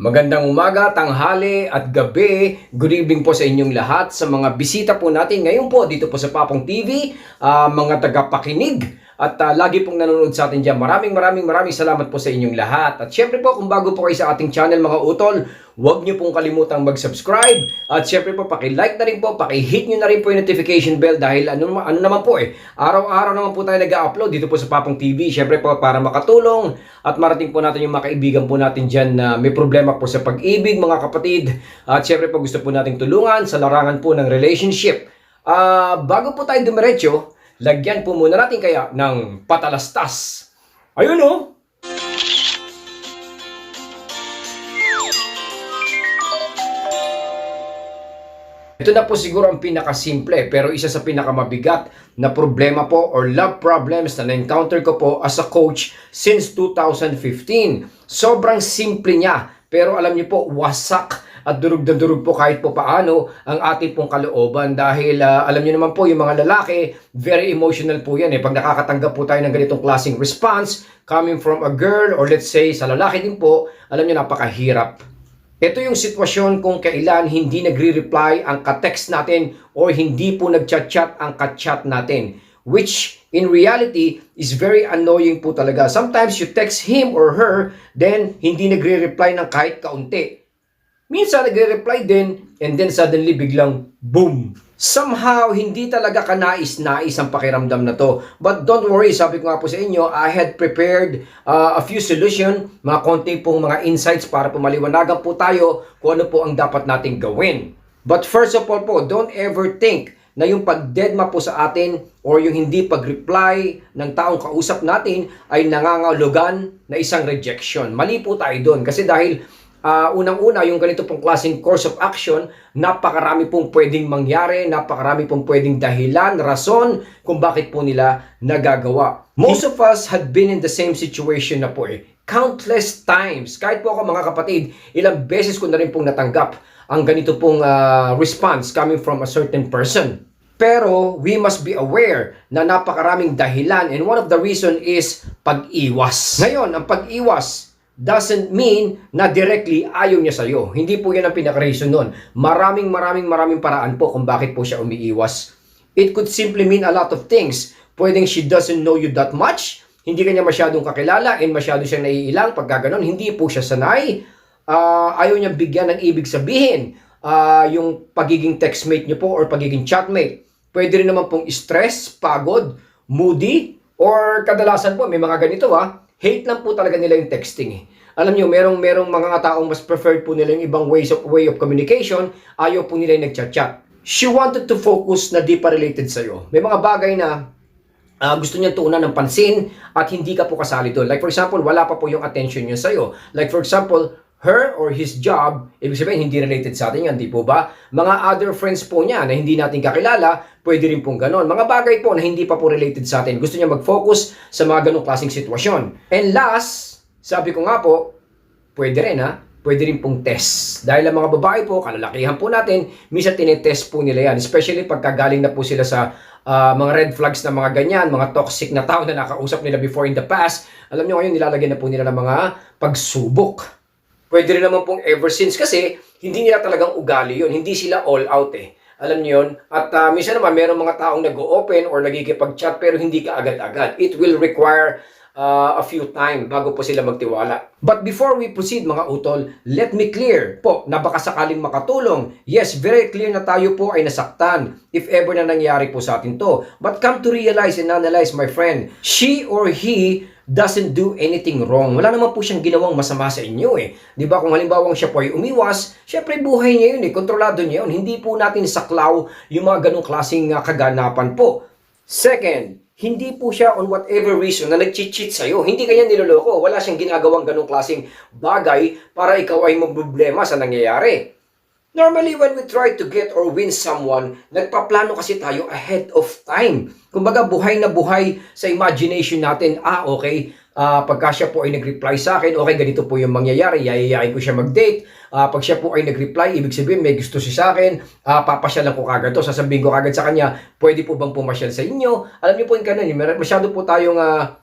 Magandang umaga, tanghali at gabi. Good evening po sa inyong lahat sa mga bisita po natin ngayon po dito po sa Papong TV, ah, mga tagapakinig at ah, lagi pong nanonood sa atin dyan. Maraming maraming maraming salamat po sa inyong lahat. At syempre po kung bago po kayo sa ating channel mga utol, huwag niyo pong kalimutang mag-subscribe at syempre po paki-like na rin po, paki-hit niyo na rin po yung notification bell dahil ano, ano naman po eh, araw-araw naman po tayo nag-upload dito po sa Papong TV. Syempre po para makatulong at marating po natin yung mga kaibigan po natin dyan na may problema po sa pag-ibig mga kapatid. At syempre po gusto po nating tulungan sa larangan po ng relationship. Ah, bago po tayo dumiretso, lagyan po muna natin kaya ng patalastas. Ayun oh! Ito na po siguro ang pinakasimple pero isa sa pinakamabigat na problema po or love problems na na-encounter ko po as a coach since 2015. Sobrang simple niya pero alam niyo po wasak at durug na durug po kahit po paano ang ating pong kalooban dahil ah, alam niyo naman po yung mga lalaki very emotional po yan eh pag nakakatanggap po tayo ng ganitong klaseng response coming from a girl or let's say sa lalaki din po alam niyo napakahirap ito yung sitwasyon kung kailan hindi nagre-reply ang ka-text natin or hindi po nagchat-chat ang ka-chat natin. Which in reality is very annoying po talaga. Sometimes you text him or her, then hindi nagre-reply ng kahit kaunti. Minsan nagre-reply din, and then suddenly biglang boom. Somehow, hindi talaga kanais-nais ang pakiramdam na to. But don't worry, sabi ko nga po sa inyo, I had prepared uh, a few solution, mga konti pong mga insights para pumaliwanagan po tayo kung ano po ang dapat nating gawin. But first of all po, don't ever think na yung pagdedma po sa atin or yung hindi pag-reply ng taong kausap natin ay nangangahulugan na isang rejection. Mali po tayo doon kasi dahil Ah, unang-una, yung ganito pong klaseng course of action, napakarami pong pwedeng mangyari, napakarami pong pwedeng dahilan, rason kung bakit po nila nagagawa. Most of us had been in the same situation na po eh. Countless times. Kahit po ako mga kapatid, ilang beses ko na rin pong natanggap ang ganito pong ah, response coming from a certain person. Pero we must be aware na napakaraming dahilan and one of the reason is pag-iwas. Ngayon, ang pag-iwas doesn't mean na directly ayaw niya sa'yo. Hindi po yan ang pinaka-reason nun. Maraming maraming maraming paraan po kung bakit po siya umiiwas. It could simply mean a lot of things. Pwedeng she doesn't know you that much, hindi kanya masyadong kakilala and masyado siyang naiilang pag gaganon. Hindi po siya sanay. Ah, ayaw niya bigyan ng ibig sabihin ah, yung pagiging textmate niyo po or pagiging chatmate. Pwede rin naman pong stress, pagod, moody, or kadalasan po may mga ganito ah, hate lang po talaga nila yung texting eh. Alam niyo, merong merong mga taong mas preferred po nila yung ibang ways of way of communication, ayaw po nila yung nagchat-chat. She wanted to focus na di pa related sa'yo. May mga bagay na ah, gusto niya tuunan ng pansin at hindi ka po kasali doon. Like for example, wala pa po yung attention niya sa'yo. Like for example, her or his job, ibig sabihin hindi related sa atin yan, di po ba? Mga other friends po niya na hindi natin kakilala, pwede rin pong ganon. Mga bagay po na hindi pa po related sa atin. Gusto niya mag-focus sa mga ganong klaseng sitwasyon. And last, sabi ko nga po, pwede rin ha, pwede rin pong test. Dahil ang mga babae po, kalalakihan po natin, minsan tinetest po nila yan. Especially pagka galing na po sila sa ah, mga red flags na mga ganyan, mga toxic na tao na nakausap nila before in the past. Alam nyo ngayon, nilalagyan na po nila ng mga pagsubok. Pwede rin naman pong ever since kasi hindi nila talagang ugali yun. Hindi sila all out eh. Alam niyo yun? At ah, minsan naman, merong mga taong nag-open or nagkikipag-chat pero hindi ka agad-agad. It will require uh, a few time bago po sila magtiwala. But before we proceed mga utol, let me clear po na baka sakaling makatulong. Yes, very clear na tayo po ay nasaktan if ever na nangyari po sa atin to. But come to realize and analyze my friend, she or he doesn't do anything wrong. Wala naman po siyang ginawang masama sa inyo eh. 'Di ba kung halimbawa siya po ay umiwas, syempre buhay niya yun eh, kontrolado niya yun. Hindi po natin saklaw yung mga ganong klaseng uh, kaganapan po. Second, hindi po siya on whatever reason na nag-cheat sa'yo. Hindi kanya niloloko. Wala siyang ginagawang ganong klaseng bagay para ikaw ay problema sa nangyayari. Normally, when we try to get or win someone, nagpaplano kasi tayo ahead of time. Kumbaga, buhay na buhay sa imagination natin. Ah, okay, ah, pagka siya po ay nag-reply sa akin, okay, ganito po yung mangyayari, yayayain ko siya mag-date. Ah, pag siya po ay nag-reply, ibig sabihin may gusto siya sa akin, ah, papasyalan ko kagad to, sasabihin ko kagad sa kanya, pwede po bang pumasyal sa inyo? Alam niyo po yung kanan, eh, masyado po tayong ah,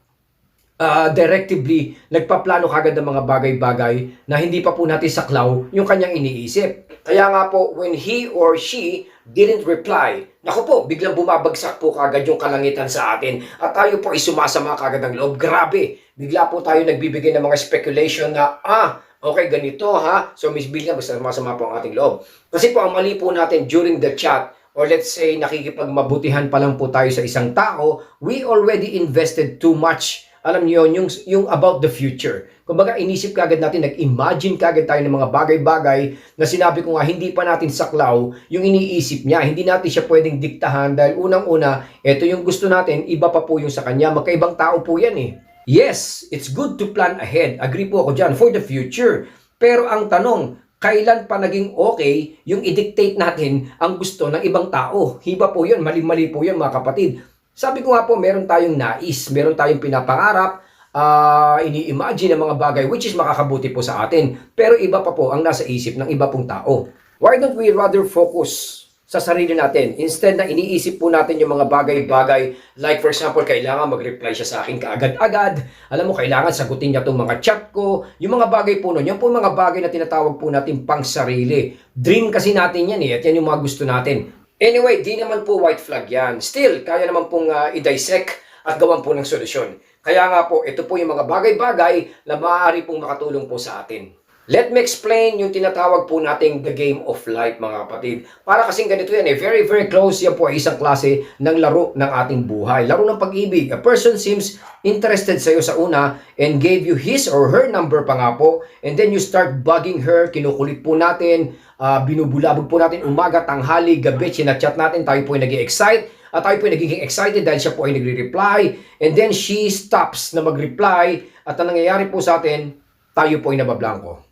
uh, directively nagpaplano kagad ng mga bagay-bagay na hindi pa po natin saklaw yung kanyang iniisip. Kaya nga po, when he or she didn't reply, naku po, biglang bumabagsak po kagad yung kalangitan sa atin at tayo po ay sumasama kagad ng loob. Grabe, bigla po tayo nagbibigay ng mga speculation na, ah, okay, ganito ha, so Miss bigla basta sumasama po ang ating loob. Kasi po, ang mali po natin during the chat, or let's say nakikipagmabutihan pa lang po tayo sa isang tao, we already invested too much alam niyo yung, yung about the future. Kumbaga, inisip kagad natin, nag-imagine kagad tayo ng mga bagay-bagay na sinabi ko nga, hindi pa natin saklaw yung iniisip niya. Hindi natin siya pwedeng diktahan dahil unang-una, ito yung gusto natin, iba pa po yung sa kanya. Magkaibang tao po yan eh. Yes, it's good to plan ahead. Agree po ako dyan for the future. Pero ang tanong, kailan pa naging okay yung i-dictate natin ang gusto ng ibang tao? Hiba po yun, mali-mali po yun mga kapatid. Sabi ko nga po, meron tayong nais, meron tayong pinapangarap, uh, ini-imagine ng mga bagay which is makakabuti po sa atin. Pero iba pa po ang nasa isip ng iba pong tao. Why don't we rather focus sa sarili natin? Instead na iniisip po natin yung mga bagay-bagay like for example kailangan mag-reply siya sa akin kaagad-agad. Alam mo kailangan sagutin niya tong mga chat ko. Yung mga bagay po nun yan po mga bagay na tinatawag po natin pang sarili dream kasi natin yan eh at yan yung mga gusto natin Anyway, di naman po white flag yan. Still, kaya naman pong uh, i-dissect at gawan po ng solusyon. Kaya nga po, ito po yung mga bagay-bagay na maaari pong makatulong po sa atin. Let me explain yung tinatawag po nating the game of life mga kapatid. Para kasing ganito yan eh, very very close yan po ay isang klase ng laro ng ating buhay. Laro ng pag-ibig. A person seems interested sa iyo sa una and gave you his or her number pa nga po and then you start bugging her, kinukulit po natin, uh, binubulabog po natin umaga, tanghali, gabi, chinachat natin, tayo po ay nag excite at tayo po ay nagiging excited dahil siya po ay nagre-reply and then she stops na mag-reply at ang nangyayari po sa atin, tayo po ay nabablanko.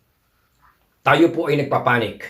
Tayo po ay nagpapanik.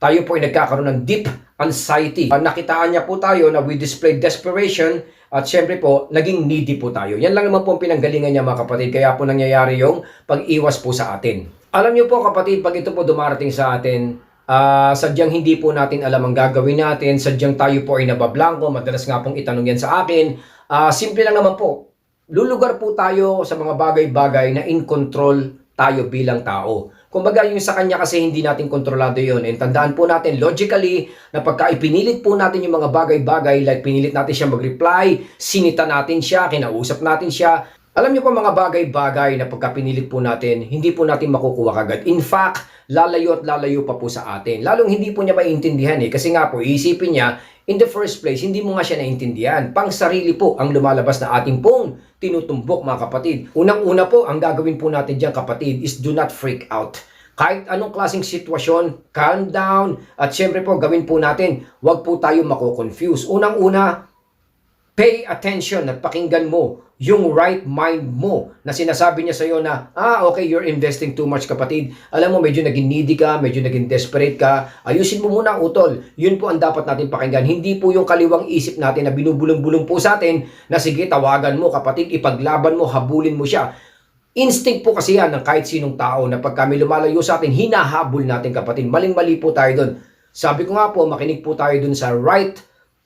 Tayo po ay nagkakaroon ng deep anxiety. Uh, nakitaan niya po tayo na we display desperation at syempre po, naging needy po tayo. Yan lang naman po ang pinanggalingan niya mga kapatid. Kaya po nangyayari yung pag-iwas po sa atin. Alam niyo po kapatid, pag ito po dumarating sa atin, uh, sadyang hindi po natin alam ang gagawin natin, sadyang tayo po ay nabablanko, madalas nga pong itanong yan sa akin. Uh, simple lang naman po, lulugar po tayo sa mga bagay-bagay na in control tayo bilang tao. Kumbaga yung sa kanya kasi hindi natin kontrolado yon And tandaan po natin logically na pagka ipinilit po natin yung mga bagay-bagay like pinilit natin siya mag-reply, sinita natin siya, kinausap natin siya, alam niyo po mga bagay-bagay na pagka pinilit po natin, hindi po natin makukuha kagad. In fact, lalayo at lalayo pa po sa atin. Lalong hindi po niya maintindihan eh. Kasi nga po, isipin niya, in the first place, hindi mo nga siya naintindihan. Pang sarili po ang lumalabas na ating pong tinutumbok mga kapatid. Unang-una po, ang gagawin po natin dyan kapatid is do not freak out. Kahit anong klaseng sitwasyon, calm down. At syempre po, gawin po natin, wag po tayo mako-confuse. Unang-una, pay attention at pakinggan mo yung right mind mo na sinasabi niya sa iyo na, ah, okay, you're investing too much kapatid. Alam mo, medyo naging needy ka, medyo naging desperate ka. Ayusin mo muna utol. Yun po ang dapat natin pakinggan. Hindi po yung kaliwang isip natin na binubulong-bulong po sa atin na sige, tawagan mo kapatid, ipaglaban mo, habulin mo siya. Instinct po kasi yan ng kahit sinong tao na pag kami lumalayo sa atin, hinahabol natin kapatid. Maling-mali po tayo doon. Sabi ko nga po, makinig po tayo doon sa right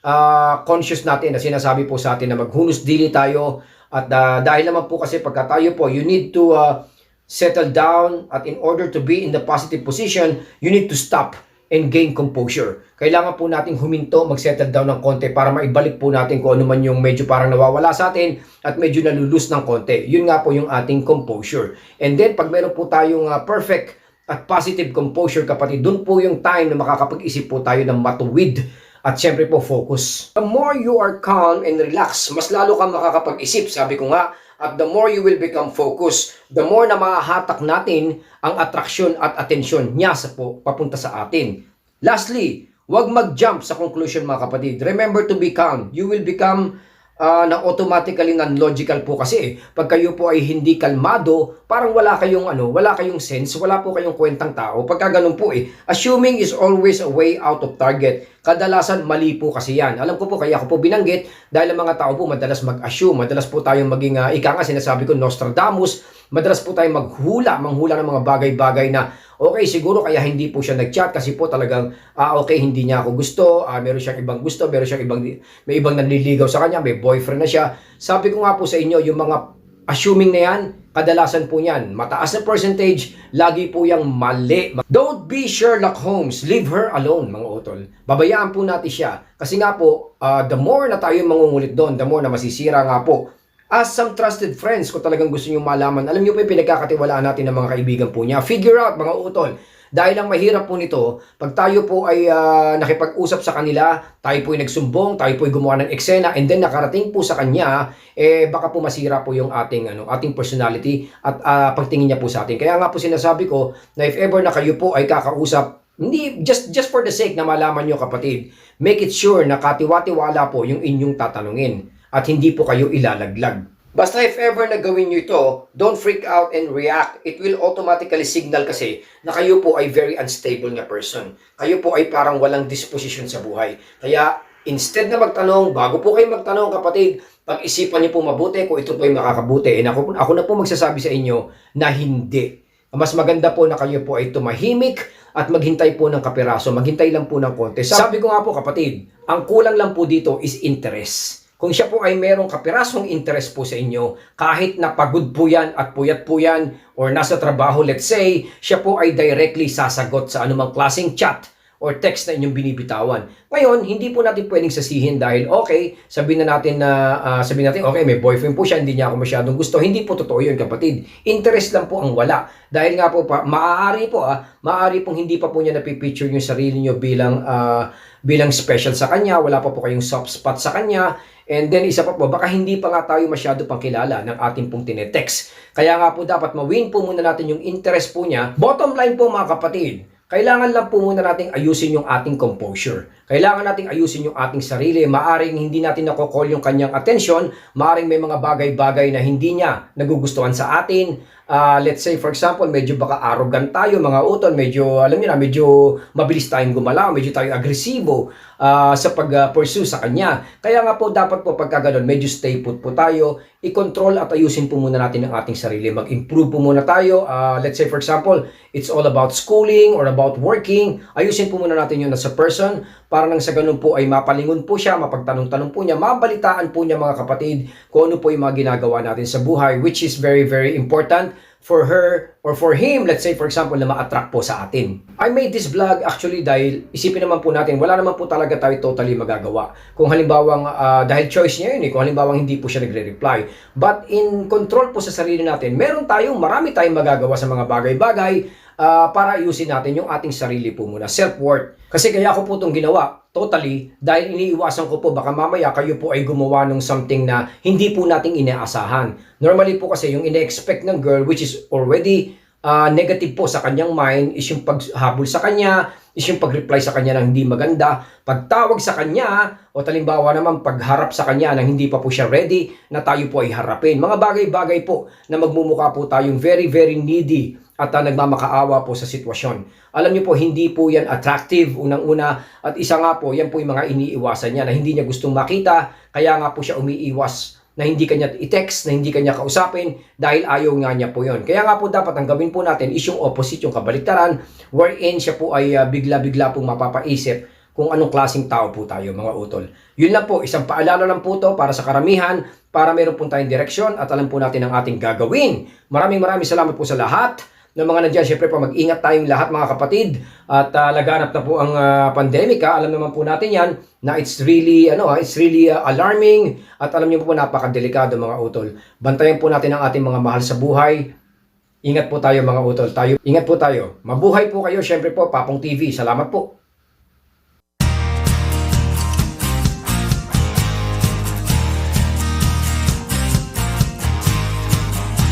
uh, conscious natin na sinasabi po sa atin na maghunos dili tayo at uh, dahil naman po kasi pagka tayo po, you need to uh, settle down at in order to be in the positive position, you need to stop and gain composure. Kailangan po nating huminto, mag-settle down ng konti para maibalik po natin kung ano man yung medyo parang nawawala sa atin at medyo nalulus ng konti. Yun nga po yung ating composure. And then, pag meron po tayong uh, perfect at positive composure kapatid, dun po yung time na makakapag-isip po tayo ng matuwid at syempre po, focus. The more you are calm and relaxed, mas lalo kang makakapag-isip, sabi ko nga, at the more you will become focused, the more na mahahatak natin ang atraksyon at atensyon niya sa po, papunta sa atin. Lastly, huwag mag-jump sa conclusion mga kapatid. Remember to be calm. You will become uh, na automatically non-logical po kasi eh. Pag kayo po ay hindi kalmado, parang wala kayong ano, wala kayong sense, wala po kayong kwentang tao. Pagka ganun po eh, assuming is always a way out of target. Kadalasan mali po kasi yan. Alam ko po kaya ako po binanggit dahil ang mga tao po madalas mag-assume, madalas po tayong maging uh, ika nga sinasabi ko Nostradamus, madalas po tayong maghula, manghula ng mga bagay-bagay na Okay, siguro kaya hindi po siya nag-chat kasi po talagang, ah, okay, hindi niya ako gusto, ah, meron siyang ibang gusto, meron siyang ibang, may ibang nanliligaw sa kanya, may boyfriend na siya. Sabi ko nga po sa inyo, yung mga assuming na yan, kadalasan po yan, mataas na percentage, lagi po yung mali. Don't be Sherlock Holmes, leave her alone mga utol. Babayaan po natin siya. Kasi nga po, uh, the more na tayo mangungulit doon, the more na masisira nga po. As some trusted friends, kung talagang gusto nyo malaman, alam nyo po yung pinagkakatiwalaan natin ng mga kaibigan po niya. Figure out mga utol. Dahil ang mahirap po nito, pag tayo po ay uh, nakipag-usap sa kanila, tayo po ay nagsumbong, tayo po ay gumawa ng eksena, and then nakarating po sa kanya, eh baka po masira po yung ating ano, ating personality at uh, pagtingin niya po sa atin. Kaya nga po sinasabi ko na if ever na kayo po ay kakausap hindi just just for the sake na malaman nyo kapatid, make it sure na katiwa-tiwala po yung inyong tatanungin at hindi po kayo ilalaglag. Basta if ever na gawin nyo ito, don't freak out and react. It will automatically signal kasi na kayo po ay very unstable na person. Kayo po ay parang walang disposition sa buhay. Kaya instead na magtanong, bago po kayo magtanong kapatid, pag-isipan niyo po mabuti kung ito po ay makakabuti. And ako, ako na po magsasabi sa inyo na hindi. Mas maganda po na kayo po ay tumahimik at maghintay po ng kapiraso. Maghintay lang po ng konti. Sabi ko nga po kapatid, ang kulang lang po dito is interest. Kung siya po ay merong kapirasong interest po sa inyo, kahit na pagod po yan at puyat po yan, or nasa trabaho, let's say, siya po ay directly sasagot sa anumang klaseng chat or text na inyong binibitawan. Ngayon, hindi po natin pwedeng sasihin dahil okay, sabihin na natin na uh, sabihin natin okay, may boyfriend po siya, hindi niya ako masyadong gusto. Hindi po totoo 'yun, kapatid. Interest lang po ang wala. Dahil nga po pa maaari po ah, maaari pong hindi pa po niya napipicture yung sarili niyo bilang uh, bilang special sa kanya, wala pa po kayong soft spot sa kanya. And then isa pa po, baka hindi pa nga tayo masyado pang kilala ng ating pong tinetext. Kaya nga po dapat mawin po muna natin yung interest po niya. Bottom line po mga kapatid, kailangan lang po muna nating ayusin yung ating composure. Kailangan nating ayusin yung ating sarili. Maaring hindi natin nakokol yung kanyang attention. Maaring may mga bagay-bagay na hindi niya nagugustuhan sa atin. Uh, let's say, for example, medyo baka arrogant tayo, mga utol. Medyo, alam niyo na, medyo mabilis tayong gumalaw. Medyo tayo agresibo uh, sa pag-pursue sa kanya. Kaya nga po, dapat po pagka ganun, medyo stay put po tayo. I-control at ayusin po muna natin ang ating sarili. Mag-improve po muna tayo. Uh, let's say, for example, it's all about schooling or about working. Ayusin po muna natin yun as a person para nang sa ganun po ay mapalingon po siya, mapagtanong-tanong po niya, mabalitaan po niya mga kapatid kung ano po yung mga ginagawa natin sa buhay which is very very important for her or for him, let's say for example, na ma-attract po sa atin. I made this vlog actually dahil isipin naman po natin, wala naman po talaga tayo totally magagawa. Kung halimbawang, uh, dahil choice niya yun eh, kung halimbawang hindi po siya nagre-reply. But in control po sa sarili natin, meron tayong, marami tayong magagawa sa mga bagay-bagay uh, para ayusin natin yung ating sarili po muna, self-worth. Kasi kaya ko po itong ginawa, totally, dahil iniiwasan ko po, baka mamaya kayo po ay gumawa ng something na hindi po nating inaasahan. Normally po kasi yung ine-expect ng girl, which is already uh, negative po sa kanyang mind, is yung paghabol sa kanya, is yung pag-reply sa kanya ng hindi maganda, pagtawag sa kanya, o talimbawa naman pagharap sa kanya nang hindi pa po siya ready na tayo po ay harapin. Mga bagay-bagay po na magmumukha po tayong very, very needy at uh, nagmamakaawa po sa sitwasyon. Alam niyo po, hindi po yan attractive unang-una at isa nga po, yan po yung mga iniiwasan niya na hindi niya gustong makita, kaya nga po siya umiiwas na hindi kanya i-text, na hindi kanya kausapin dahil ayaw nga niya po yon. Kaya nga po dapat ang gawin po natin is yung opposite, yung kabaliktaran, wherein siya po ay uh, bigla-bigla pong mapapaisip kung anong klaseng tao po tayo mga utol. Yun lang po, isang paalala lang po to para sa karamihan, para meron po tayong direksyon at alam po natin ang ating gagawin. Maraming maraming salamat po sa lahat ng mga nandiyan. Siyempre po, mag-ingat tayong lahat mga kapatid. At uh, laganap na po ang uh, pandemic. Ha? Alam naman po natin yan na it's really, ano, it's really uh, alarming. At alam niyo po, napakadelikado mga utol. Bantayan po natin ang ating mga mahal sa buhay. Ingat po tayo mga utol. Tayo, ingat po tayo. Mabuhay po kayo. Siyempre po, Papong TV. Salamat po.